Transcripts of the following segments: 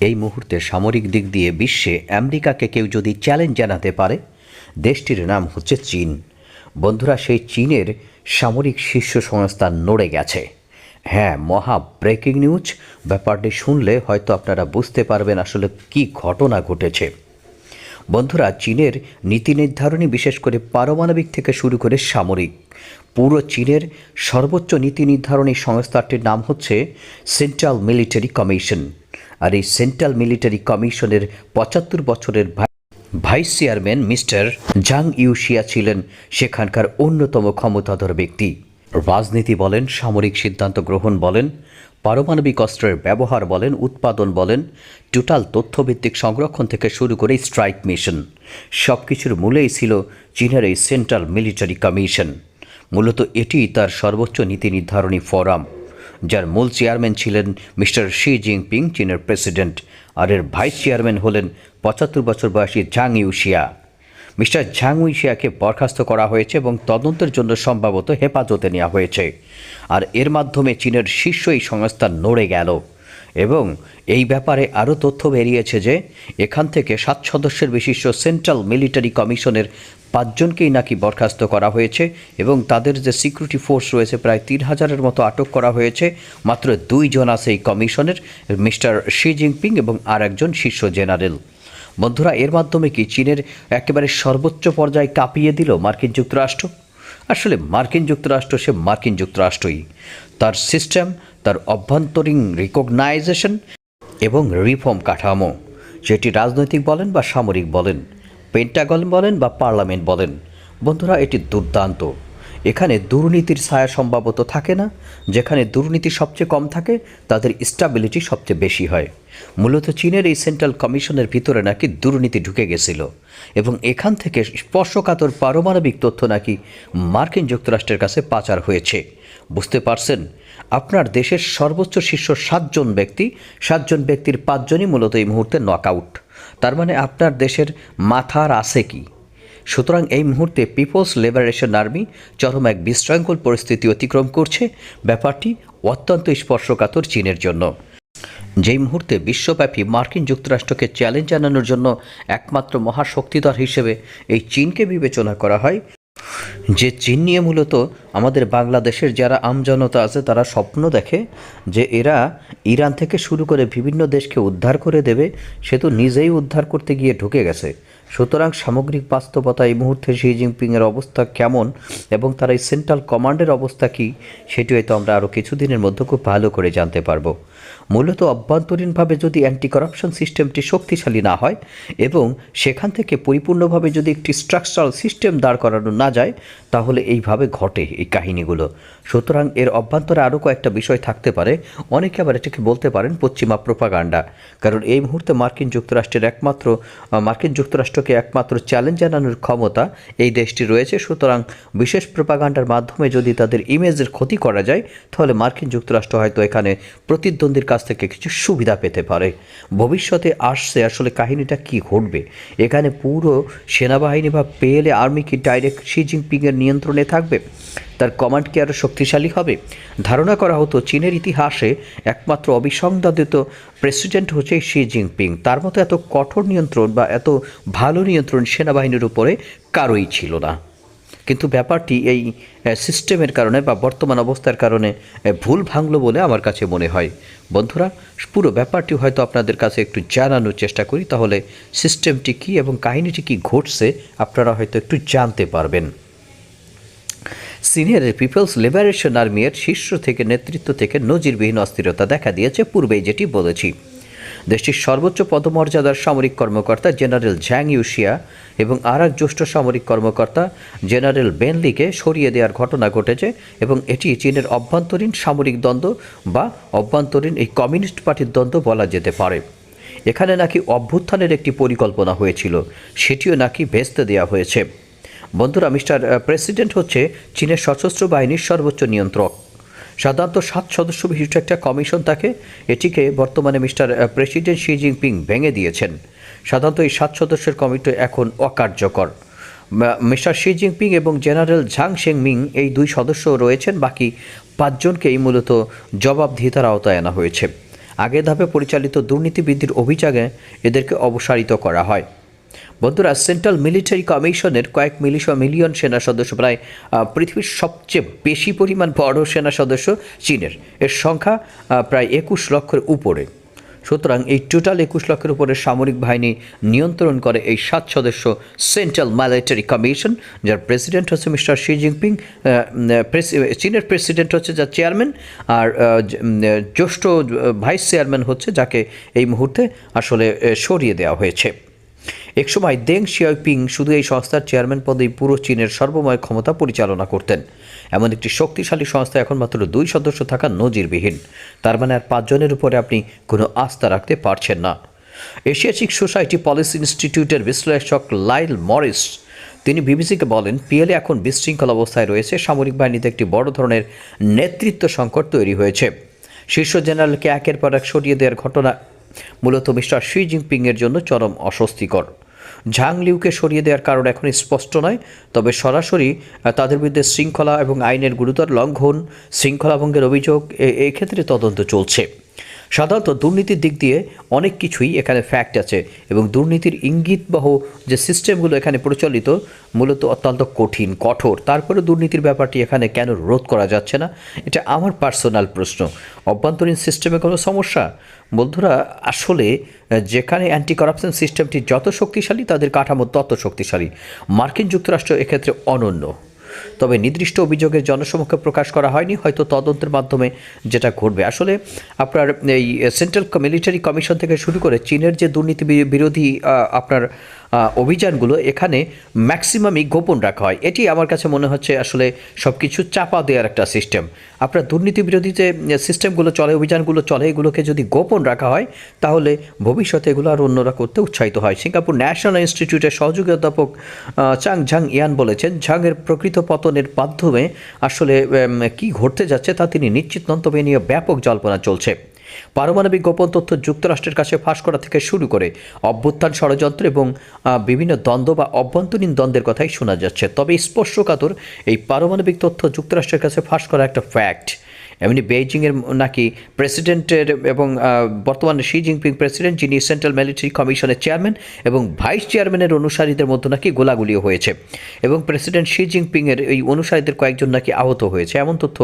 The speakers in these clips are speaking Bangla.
এই মুহূর্তে সামরিক দিক দিয়ে বিশ্বে আমেরিকাকে কেউ যদি চ্যালেঞ্জ জানাতে পারে, দেশটির নাম হচ্ছে চীন। বন্ধুরা, সেই চীনের সামরিক শীর্ষ সংস্থা নড়ে গেছে। হ্যাঁ মহা ব্রেকিং নিউজ ব্যাপারটি শুনলে হয়তো আপনারা বুঝতে পারবেন আসলে কি ঘটনা ঘটেছে। বন্ধুরা, চীনের নীতি নির্ধারণী, বিশেষ করে পারমাণবিক থেকে শুরু করে সামরিক, পুরো চীনের সর্বোচ্চ নীতি নির্ধারণী সংস্থাটির নাম হচ্ছে সেন্ট্রাল মিলিটারি কমিশন আর এই সেন্ট্রাল মিলিটারি কমিশনের পঁচাত্তর বছরের ভাইস চেয়ারম্যান মিস্টার জাং ইউশিয়া ছিলেন সেখানকার অন্যতম ক্ষমতাধর ব্যক্তি। রাজনীতি বলেন, সামরিক সিদ্ধান্ত গ্রহণ বলেন, পারমাণবিক অস্ত্রের ব্যবহার বলেন, উৎপাদন বলেন, টোটাল তথ্যভিত্তিক সংরক্ষণ থেকে শুরু করে স্ট্রাইক মিশন। সব কিছুর মূলেই ছিল চীনের এই সেন্ট্রাল মিলিটারি কমিশন। মূলত এটি তার সর্বোচ্চ নীতি নির্ধারণী ফোরাম। যার মূল চেয়ারম্যান ছিলেন মিস্টার শি জিনপিং, চীনের প্রেসিডেন্ট, আর এর ভাইস চেয়ারম্যান হলেন পঁচাত্তর বছর বয়সী ঝাং ইউশিয়া। মিস্টার ঝাং উইশিয়াকে বরখাস্ত করা হয়েছে এবং তদন্তের জন্য সম্ভবত হেফাজতে নেওয়া হয়েছে। আর এর মাধ্যমে চীনের শীর্ষ এই সংস্থা নড়ে গেল। এবং এই ব্যাপারে আরও তথ্য বেরিয়েছে যে এখান থেকে সাত সদস্যের বিশিষ্ট সেন্ট্রাল মিলিটারি কমিশনের পাঁচজনকেই নাকি বরখাস্ত করা হয়েছে এবং তাদের যে সিকিউরিটি ফোর্স রয়েছে প্রায় তিন হাজারের মতো আটক করা হয়েছে। মাত্র দুইজন আছে এই কমিশনের, মিস্টার শি জিনপিং এবং আর একজন শীর্ষ জেনারেল। বন্ধুরা, এর মাধ্যমে কি চীনের একেবারে সর্বোচ্চ পর্যায়ে কাঁপিয়ে দিল মার্কিন যুক্তরাষ্ট্র? আসলে মার্কিন যুক্তরাষ্ট্র সে মার্কিন যুক্তরাষ্ট্রই। তার সিস্টেম তার অভ্যন্তরীণ রিকগনাইজেশন এবং রিফর্ম কাঠামো, যেটি রাজনৈতিক বলেন বা সামরিক বলেন, পেন্টাগন বলেন বা পার্লামেন্ট বলেন। বন্ধুরা, এটি দুর্দান্ত। এখানে দুর্নীতির ছায়া সম্ভবত থাকে না। যেখানে দুর্নীতি সবচেয়ে কম থাকে, তাদের স্টাবিলিটি সবচেয়ে বেশি হয়। মূলত চীনের এই সেন্ট্রাল কমিশনের ভিতরে নাকি দুর্নীতি ঢুকে গেছিল এবং এখান থেকে স্পর্শকাতর পারমাণবিক তথ্য নাকি মার্কিন যুক্তরাষ্ট্রের কাছে পাচার হয়েছে। বুঝতে পারছেন? আপনার দেশের সর্বোচ্চ শীর্ষ সাতজন ব্যক্তি, সাতজন ব্যক্তির পাঁচজনই মূলত এই মুহূর্তে নকআউট তার মানে আপনার দেশের মাথার আছে কি? সুতরাং এই মুহূর্তে পিপলস লিবারেশন আর্মি চরম এক বিশৃঙ্খল পরিস্থিতি অতিক্রম করছে। ব্যাপারটি অত্যন্ত স্পর্শকাতর চীনের জন্য। যেই মুহূর্তে বিশ্বব্যাপী মার্কিন যুক্তরাষ্ট্রকে চ্যালেঞ্জ জানানোর জন্য একমাত্র মহাশক্তিধর হিসেবে এই চীনকে বিবেচনা করা হয় যে চীন নিয়ে মূলত আমাদের বাংলাদেশের যারা আমজনতা আছে, তারা স্বপ্ন দেখে যে এরা ইরান থেকে শুরু করে বিভিন্ন দেশকে উদ্ধার করে দেবে, সে তো নিজেই উদ্ধার করতে গিয়ে ঢুকে গেছে। সুতরাং সামগ্রিক বাস্তবতা এই মুহূর্তে শি জিনপিংয়ের অবস্থা কেমন এবং তার এই সেন্ট্রাল কমান্ডের অবস্থা কী সেটি হয়তো আমরা আরও কিছুদিনের মধ্যে খুব ভালো করে জানতে পারব। মূলত অভ্যন্তরীণভাবে যদি অ্যান্টি করাপশন সিস্টেমটি শক্তিশালী না হয় এবং সেখান থেকে পরিপূর্ণভাবে যদি একটি স্ট্রাকচারাল সিস্টেম দাঁড় করানো না যায়, তাহলে এইভাবে ঘটে এই কাহিনীগুলো। সুতরাং এর অভ্যন্তরে আরও কয়েকটা বিষয় থাকতে পারে। অনেকে আবার এটাকে বলতে পারেন পশ্চিমা প্রোপাগান্ডা। কারণ এই মুহূর্তে মার্কিন যুক্তরাষ্ট্রের একমাত্র মার্কিন যুক্তরাষ্ট্রকে একমাত্র চ্যালেঞ্জ জানানোর ক্ষমতা এই দেশটি রয়েছে। সুতরাং বিশেষ প্রোপাগান্ডার মাধ্যমে যদি তাদের ইমেজের ক্ষতি করা যায়, তাহলে মার্কিন যুক্তরাষ্ট্র হয়তো এখানে প্রতিদ্বন্দ্বীর কাছ থেকে কিছু সুবিধা পেতে পারে। ভবিষ্যতে আসছে আসলে কাহিনীটা কি ঘটবে? এখানে পুরো সেনাবাহিনী বা পেএলএ আর্মি কি ডাইরেক্ট শি জিনপিংয়ের নিয়ন্ত্রণে থাকবে? তার কমান্ড কি আরও শক্তিশালী হবে। ধারণা করা হতো চীনের ইতিহাসে একমাত্র অবিসংবাদিত প্রেসিডেন্ট হচ্ছে শি জিনপিং তার মতো এত কঠোর নিয়ন্ত্রণ বা এত ভালো নিয়ন্ত্রণ সেনাবাহিনীর উপরে কারোই ছিল না। কিন্তু ব্যাপারটি এই সিস্টেমের কারণে বা বর্তমান অবস্থার কারণে ভুল ভাঙলো বলে আমার কাছে মনে হয়। বন্ধুরা, পুরো ব্যাপারটি হয়তো আপনাদের কাছে একটু জানানোর চেষ্টা করি, তাহলে সিস্টেমটি কী এবং কাহিনীটি কী ঘটছে, আপনারা হয়তো একটু জানতে পারবেন। সিনিয়র পিপলস লিবারেশন আর্মির শীর্ষ থেকে নেতৃত্ব থেকে নজিরবিহীন অস্থিরতা দেখা দিয়েছে, পূর্বেই যেটি বলেছি। দেশটির সর্বোচ্চ পদমর্যাদার সামরিক কর্মকর্তা জেনারেল ঝ্যাং ইউশিয়া এবং আর এক জ্যেষ্ঠ সামরিক কর্মকর্তা জেনারেল বেনলিকে সরিয়ে দেওয়ার ঘটনা ঘটেছে এবং এটি চীনের অভ্যন্তরীণ সামরিক দ্বন্দ্ব বা অভ্যন্তরীণ এই কমিউনিস্ট পার্টির দ্বন্দ্ব বলা যেতে পারে। এখানে নাকি অভ্যুত্থানের একটি পরিকল্পনা হয়েছিল, সেটিও নাকি ভেস্তে দেওয়া হয়েছে। বন্ধুরা, মিস্টার প্রেসিডেন্ট হচ্ছে চীনের সশস্ত্র বাহিনীর সর্বোচ্চ নিয়ন্ত্রক। সাধারণত সাত সদস্য বিশিষ্ট একটা কমিশন থাকে এটিকে বর্তমানে মিস্টার প্রেসিডেন্ট শি জিনপিং ভেঙে দিয়েছেন। সাধারণত এই সাত সদস্যের কমিটি এখন অকার্যকর। মিস্টার শি জিনপিং এবং জেনারেল ঝাং শেংমিং এই দুই সদস্য রয়েছেন, বাকি পাঁচজনকেই মূলত জবাবদিহিতার আওতায় আনা হয়েছে। আগের ধাপে পরিচালিত দুর্নীতি বৃদ্ধির অভিযোগে এদেরকে অবসারিত করা হয়। বন্ধুরা, সেন্ট্রাল মিলিটারি কমিশনের কয়েক মিলিশ মিলিয়ন সেনা সদস্য, প্রায় পৃথিবীর সবচেয়ে বেশি পরিমাণ বড় সেনা সদস্য চীনের। এর সংখ্যা প্রায় একুশ লক্ষের উপরে। সুতরাং এই টোটাল একুশ লক্ষের উপরে সামরিক বাহিনী নিয়ন্ত্রণ করে এই সাত সদস্য সেন্ট্রাল মিলিটারি কমিশন, যার প্রেসিডেন্ট হচ্ছে মিস্টার শি জিনপিং চীনের প্রেসিডেন্ট হচ্ছে যার চেয়ারম্যান, আর জ্যেষ্ঠ ভাইস চেয়ারম্যান হচ্ছে, যাকে এই মুহূর্তে আসলে সরিয়ে দেওয়া হয়েছে। একসময় দেং শিয়াওপিং শুধু এই সংস্থার চেয়ারম্যান পদেই পুরো চীনের সর্বময় ক্ষমতা পরিচালনা করতেন। এমন একটি শক্তিশালী সংস্থা এখন মাত্র দুই সদস্য থাকা নজিরবিহীন। তার মানে আর পাঁচজনের উপরে আপনি কোনো আস্থা রাখতে পারছেন না। এশিয়াটিক সোসাইটি পলিসি ইনস্টিটিউটের বিশ্লেষক লাইল মরিস, তিনি বিবিসিকে বলেন, পিএলএ এখন বিশৃঙ্খল অবস্থায় রয়েছে। সামরিক বাহিনীতে একটি বড় ধরনের নেতৃত্ব সংকট তৈরি হয়েছে। শীর্ষ জেনারেলকে একের পর এক সরিয়ে দেওয়ার ঘটনা মূলত মিস্টার শি জিনপিংয়ের জন্য চরম অস্বস্তিকর। ঝাং লিউকে সরিয়ে দেওয়ার কারণ এখন স্পষ্ট নয়। তবে সরাসরি তাদের বিরুদ্ধে শৃঙ্খলা এবং আইনের গুরুতর লঙ্ঘন শৃঙ্খলা ভঙ্গের অভিযোগ এক্ষেত্রে তদন্ত চলছে। সাধারণত দুর্নীতির দিক দিয়ে অনেক কিছুই এখানে ফ্যাক্ট আছে এবং দুর্নীতির ইঙ্গিতবহ যে সিস্টেমগুলো এখানে প্রচলিত মূলত অত্যন্ত কঠিন, কঠোর। তারপরে দুর্নীতির ব্যাপারটি এখানে কেন রোধ করা যাচ্ছে না? এটা আমার পার্সোনাল প্রশ্ন। অভ্যন্তরীণ সিস্টেমে কোনো সমস্যা? বন্ধুরা, আসলে যেখানে অ্যান্টি করাপশন সিস্টেমটি যত শক্তিশালী, তাদের কাঠামো তত শক্তিশালী। মার্কিন যুক্তরাষ্ট্র এক্ষেত্রে অনন্য। তবে নির্দিষ্ট অভিযোগের জনসমক্ষে প্রকাশ করা হয়নি, হয়তো তদন্তের মাধ্যমে যেটা ঘটবে। আসলে আপনার এই সেন্ট্রাল মিলিটারি কমিশন থেকে শুরু করে চীনের যে দুর্নীতি বিরোধী আপনার অভিযানগুলো এখানে ম্যাক্সিমামই গোপন রাখা হয়। এটি আমার কাছে মনে হচ্ছে আসলে সব কিছু চাপা দেওয়ার একটা সিস্টেম আপনার দুর্নীতি বিরোধী যে সিস্টেমগুলো চলে, অভিযানগুলো চলে, এগুলোকে যদি গোপন রাখা হয়, তাহলে ভবিষ্যতে এগুলো আর অন্যরা করতে উৎসাহিত হয়। সিঙ্গাপুর ন্যাশনাল ইনস্টিটিউটের সহযোগী অধ্যাপক চাং ঝাং ইয়ান বলেছেন, ঝাংয়ের প্রকৃত পতনের মাধ্যমে আসলে কি ঘটতে যাচ্ছে তা তিনি নিশ্চিত নন তবে এ নিয়ে ব্যাপক জল্পনা চলছে। পারমাণবিক গোপন তথ্য যুক্তরাষ্ট্রের কাছে ফাঁস করা থেকে শুরু করে অভ্যুত্থান ষড়যন্ত্র এবং বিভিন্ন দ্বন্দ্ব বা অভ্যন্তরীণ দ্বন্দ্বের কথাই শোনা যাচ্ছে। তবে স্পর্শকাতর এই পারমাণবিক তথ্য যুক্তরাষ্ট্রের কাছে ফাঁস করা একটা ফ্যাক্ট এমনি বেইজিংয়ের নাকি প্রেসিডেন্টের এবং বর্তমানে শি জিনপিং প্রেসিডেন্ট যিনি সেন্ট্রাল মিলিটারি কমিশনের চেয়ারম্যান এবং ভাইস চেয়ারম্যানের অনুসারীদের মধ্যে নাকি গোলাগুলিও হয়েছে। এবং প্রেসিডেন্ট শি জিনপিংয়ের এই অনুসারীদের কয়েকজন নাকি আহত হয়েছে, এমন তথ্য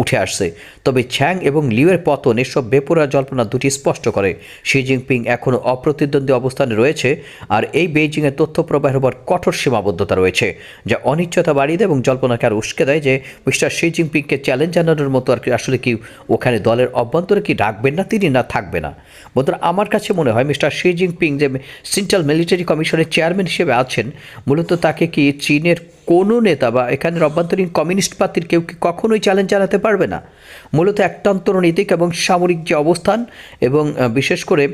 উঠে আসছে। তবে ছ্যাং এবং লিউয়ের পতন এসব বেপরোয়া জল্পনা দুটি স্পষ্ট করে। শি জিনপিং এখনও অপ্রতিদ্বন্দ্বী অবস্থানে রয়েছে আর এই বেইজিংয়ের তথ্য প্রবাহের উপর কঠোর সীমাবদ্ধতা রয়েছে, যা অনিশ্চয়তা বাড়িয়ে দেয় এবং জল্পনাকে আর উস্কে দেয় যে মিস্টার শি জিনপিংকে চ্যালেঞ্জ জানানোর মতো আর কি, আসলে কি ওখানে দলের অভ্যন্তরে কি ডাকবেন না, তিনি না থাকবে না? বন্ধুরা, আমার কাছে মনে হয় মিস্টার শি জিনপিং যে সেন্ট্রাল মিলিটারি কমিশনের চেয়ারম্যান হিসেবে আছেন, মূলত তাকে কি চীনের কোনো নেতা বা এখানের অভ্যন্তরীণ কমিউনিস্ট পার্টির কেউ কি কখনোই চ্যালেঞ্জ জানাতে পারবে না? মূলত একতন্ত্রনৈতিক এবং সামরিক যে অবস্থান এবং বিশেষ করে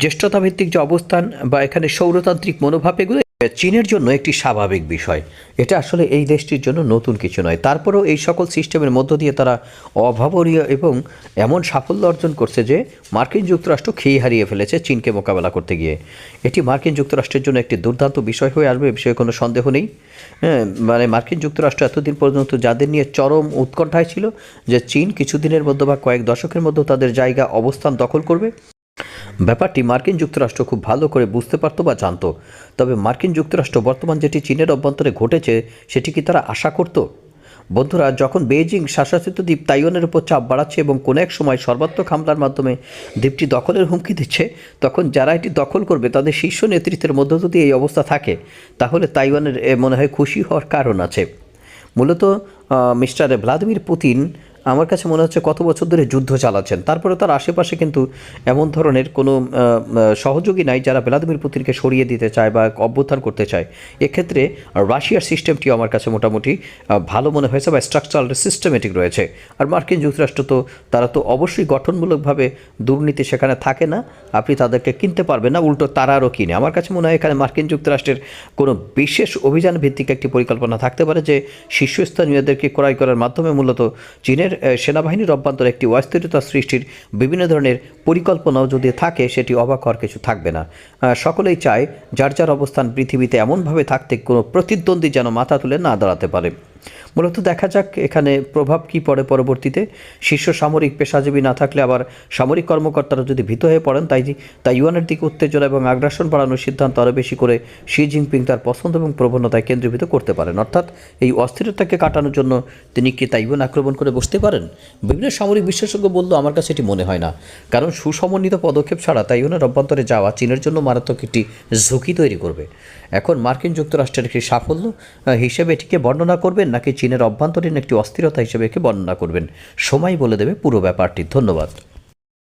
জ্যেষ্ঠতাভিত্তিক যে অবস্থান বা এখানে সৌরতান্ত্রিক মনোভাব, এগুলো চীনের জন্য একটি স্বাভাবিক বিষয়। এটা আসলে এই দেশটির জন্য নতুন কিছু নয়। তারপরেও এই সকল সিস্টেমের মধ্য দিয়ে তারা অভাবনীয় এবং এমন সাফল্য অর্জন করছে যে মার্কিন যুক্তরাষ্ট্র খেয়ে হারিয়ে ফেলেছে চীনকে মোকাবেলা করতে গিয়ে। এটি মার্কিন যুক্তরাষ্ট্রের জন্য একটি দুর্দান্ত বিষয় হয়ে আসবে বিষয়ে কোনো সন্দেহ নেই। হ্যাঁ মানে মার্কিন যুক্তরাষ্ট্র এতদিন পর্যন্ত যাদের নিয়ে চরম উৎকণ্ঠায় ছিল যে চীন কিছুদিনের মধ্যে বা কয়েক দশকের মধ্যে তাদের জায়গা, অবস্থান দখল করবে ব্যাপারটি মার্কিন যুক্তরাষ্ট্র খুব ভালো করে বুঝতে পারতো বা জানতো। তবে মার্কিন যুক্তরাষ্ট্র বর্তমান যেটি চীনের অভ্যন্তরে ঘটেছে, সেটি কি তারা আশা করত? বন্ধুরা, যখন বেইজিং শাসিত দ্বীপ তাইওয়ানের উপর চাপ বাড়াচ্ছে এবং কোনো এক সময় সর্বাত্মক হামলার মাধ্যমে দ্বীপটি দখলের হুমকি দিচ্ছে, তখন যারা এটি দখল করবে তাদের শীর্ষ নেতৃত্বের মধ্য যদি এই অবস্থা থাকে। তাহলে তাইওয়ানের মনে হয়, খুশি হওয়ার কারণ আছে। মূলত মিস্টার ভ্লাদিমির পুতিন আমার কাছে মনে হচ্ছে কত বছর ধরে যুদ্ধ চালাচ্ছেন। তারপরে তার আশেপাশে কিন্তু এমন ধরনের কোনো সহযোগী নাই যারা ভ্লাদিমির পুতিনকে সরিয়ে দিতে চায় বা অভ্যুত্থান করতে চায়। এক্ষেত্রে রাশিয়ার সিস্টেমটি আমার কাছে মোটামুটি ভালো মনে হয়েছে বা স্ট্রাকচারাল সিস্টেমেটিক রয়েছে। আর মার্কিন যুক্তরাষ্ট্র তো, তারা তো অবশ্যই গঠনমূলকভাবে দুর্নীতি সেখানে থাকে না। আপনি তাদেরকে কিনতে পারবেন না, উল্টো তারা আরও কিনে। আমার কাছে মনে হয় এখানে মার্কিন যুক্তরাষ্ট্রের কোনো বিশেষ অভিযান ভিত্তিক একটি পরিকল্পনা থাকতে পারে যে শীর্ষস্থানীয়দেরকে ক্রয় করার মাধ্যমে মূলত চীনের আহ, সেনাবাহিনীর অভ্যন্তরে একটি অস্থিরতা সৃষ্টির বিভিন্ন ধরনের পরিকল্পনাও যদি থাকে সেটি অবাক হওয়ার কিছু থাকবে না। সকলেই চায় যার যার অবস্থান পৃথিবীতে এমনভাবে থাকতে কোনো প্রতিদ্বন্দ্বী যেন মাথা তুলে না দাঁড়াতে পারে। মূলত দেখা যাক এখানে প্রভাব কি পড়ে পরবর্তীতে। শীর্ষ সামরিক পেশাজীবী না থাকলে আবার সামরিক কর্মকর্তারা যদি ভীত হয়ে পড়েন, তাই তাইওয়ানের দিকে উত্তেজনা এবং আগ্রাসন বাড়ানোর সিদ্ধান্ত আরও বেশি করে শি জিনপিং তার পছন্দ এবং প্রবণতায় কেন্দ্রীভূত করতে পারেন। অর্থাৎ এই অস্থিরতাকে কাটানোর জন্য তিনি কি তাইওয়ান আক্রমণ করে বসতে পারেন? বিভিন্ন সামরিক বিশেষজ্ঞ বলল, আমার কাছে এটি মনে হয় না। কারণ সুসমন্বিত পদক্ষেপ ছাড়া তাইওয়ানের অভ্যন্তরে যাওয়া চীনের জন্য মারাত্মক একটি ঝুঁকি তৈরি করবে। এখন মার্কিন যুক্তরাষ্ট্রের একটি সাফল্য হিসেবে এটিকে বর্ণনা করবেন নাকি চীনের অভ্যন্তরীণ একটি অস্থিরতা হিসেবে একে বর্ণনা করবেন। সময় বলে দেবে পুরো ব্যাপারটি। ধন্যবাদ।